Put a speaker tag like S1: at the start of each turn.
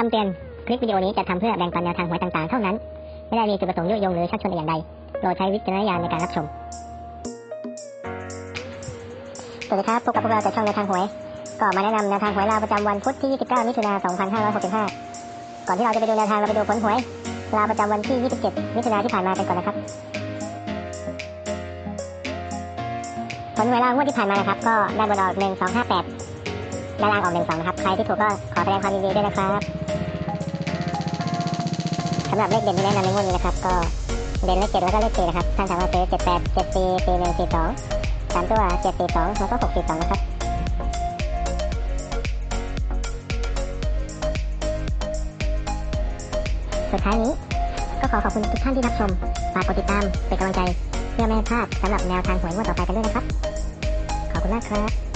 S1: คำเตือน คลิปวิดีโอนี้จะทำเพื่อแบ่งปันแนวทางหวยต่างๆ เท่านั้น ไม่ได้มีจุดประสงค์ยุยงหรือชักชวนอย่างใด โปรดใช้วิจารณญาณในการรับชม สวัสดีครับ พบกับพวกเราจากช่องแนวทางหวย ก็มาแนะนำแนวทางหวยลาวประจำวันพุธที่ 29 มิถุนายน 2565 ก่อนที่เราจะไปดูแนวทางเราไปดูผลหวยลาวประจำวันที่ 27 มิถุนายนที่ผ่านมากันก่อนนะครับ ผลหวยลาวงวดที่ผ่านมานะครับ ก็ได้บนออก1258ด้านล่างออกหนึ่งสองนะครับ ใครที่ถูกก็ขอแสดงความยินดีด้วยนะครับ สำหรับเลขเด่นที่แนะนำในงวดนี้นะครับ ก็เด่นเลขเจ็ดแล้วก็เลขสี่นะครับ ท่านสามารถซื้อเจ็ดแปดเจ็ดสี่สี่หนึ่งสี่สองสามตัวเจ็ดสี่สองแล้วก็หกสี่สองนะครับสุดท้ายนี้ก็ขอขอบคุณทุกท่านที่รับชม ฝากกดติดตามเป็นกำลังใจ เพื่อไม่ให้พลาดสำหรับแนวทางหวยงวดต่อไปกันด้วยนะครับ ขอบคุณมากครับ